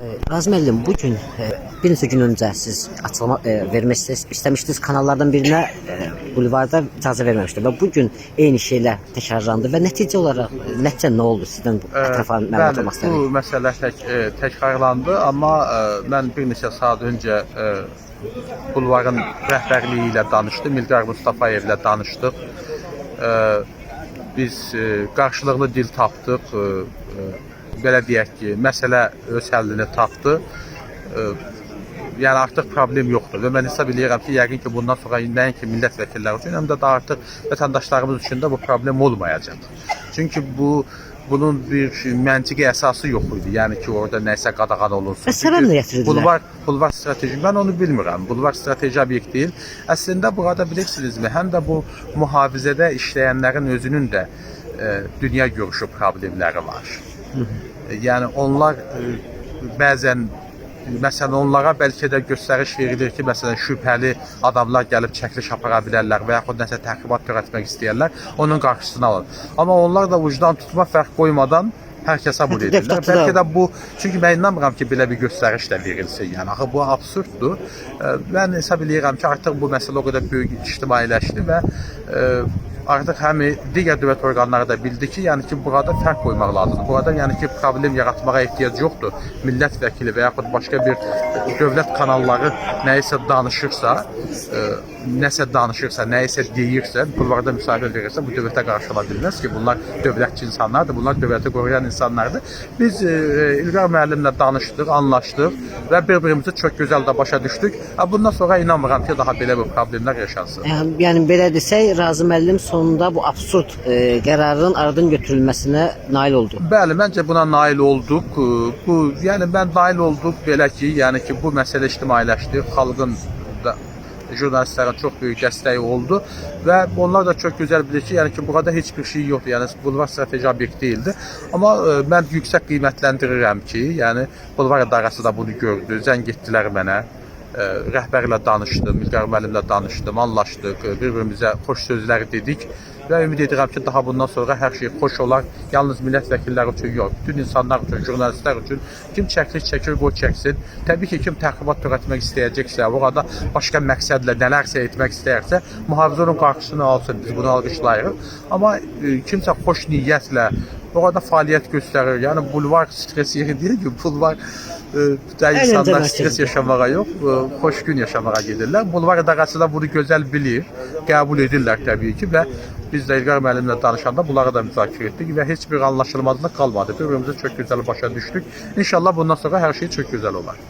E, Razım müəllim, bu gün e, bir neçə gün öncə siz açıqlama e, istəs- istəmişdiniz kanallardan birinə e, bulvarda icazə verməmişdi və bu gün eyni şeylər təkrarlandı və nəticə olaraq nəticə nə oldu? Sizdən bu ətrafa məlumat Bəli, almaq bu məsələ tək, təkrarlandı, amma mən bir neçə saat öncə bulvarın rəhbərliyi ilə danışdım, İlqar Mustafayevlə danışdıq. E, biz qarşılıqlı dil tapdıq. Belə deyək ki, məsələ öz həllini tapdı. Yəni artıq problem yoxdur və mən hesab edirəm ki, yəqin ki, bundan sonra nəinki millət vəkilləri üçün, həm də daha artıq vətəndaşlarımız üçün də bu problem olmayacaq. Çünki bu bunun bir məntiqi əsası yox idi. Yəni ki, orada nəsə qadağan olunsun. Və səbəb nə gətirdilər? Bulvar bulvar strateji mən onu bilmirəm. Bulvar strateji obyekt deyil. Əslində burada bilirsinizmi, həm də bu mühafizədə işləyənlərin özünün də e, dünya görüşü problemləri var. Yəni onlar e, bəzən məsələn onlara bəlkə də göstəriş verilir ki, məsələn şübhəli adamlar gəlib çəkiliş apara bilərlər və yaxud nəsə təxribat törətmək istəyirlər, onun qarşısını alın. Amma onlar da vicdan tutma fərq qoymadan hər kəsə bu Hətta edirlər. Bəlkə də bu çünki mən inanmıram ki, belə bir göstəriş də verilsin. Yəni axı bu absurddur. E, Mən hesab edirəm ki, artıq bu məsələ o qədər böyük ictimailəşdi və e, artıq həm digər dövlət orqanları da bildi ki, yəni ki, burada fərq qoymaq lazımdır. Burada yəni ki, problem yaratmağa ehtiyac yoxdur. Millət vəkili və yaxud başqa bir dövlət kanalları nəyisə danışırsa, e, nəsə danışırsa, nəyisə deyirsə, bulvarda müsahibə verirsə, bu dövlətə qarşı ola bilməz ki, bunlar dövlətçi insanlardır, bunlar dövləti qoruyan insanlardır. Biz e, İlqar müəllimlə danışdıq, anlaşdıq və bir-birimizi çox gözəl də başa düşdük. Ha, Bundan sonra inanmıram ki, daha belə bir problemlər yaşansın. E, Yəni belə desək, Razım müəllim sonunda bu absurd e, qərarın aradan götürülməsinə nail oldu. Bəli, məncə buna nail olduq. Ee, Bu, yəni mən nail olduq belə ki, yəni ki, bu məsələ ictimailəşdi, xalqın da jurnalistlərin çox böyük dəstəyi oldu və onlar da çox gözəl bilir ki, yəni ki, burada heç bir şey yoxdur. Yəni bulvar strateji obyekt deyildi. Amma e, mən yüksək ki, yəni bulvar idarəsi də bunu gördü. Zəng etdilər mənə. E, rəhbərlə danışdım, İlqar müəllimlə danışdım, anlaşdıq, e, bir-birimizə xoş sözlər dedik və ümid edirəm ki, daha bundan sonra hər şey xoş olar. Yalnız millət vəkilləri üçün yox, bütün insanlar üçün, jurnalistlər üçün kim çəkiliş çəkir, qoy çəksin. Təbii ki, kim təxribat törətmək istəyəcəksə, orada başqa məqsədlə nələrsə etmək istəyirsə, mühafizə onun qarşısını alsın. Biz bunu alqışlayırıq. Amma e, kimsə xoş niyyətlə orada fəaliyyət göstərir. Yəni bulvar stres yeri deyil ki, bulvar e, insanlar stres yaşamağa yox, e, xoş gün yaşamağa gedirlər. Bulvar idarəsi də bunu gözəl bilir, qəbul edirlər təbii ki və biz də İlqar müəllimlə danışanda bunları da müzakirə etdik və heç bir anlaşılmazlıq qalmadı. Bir-birimizə çox gözəl başa düşdük. İnşallah bundan sonra hər şey çox gözəl olar.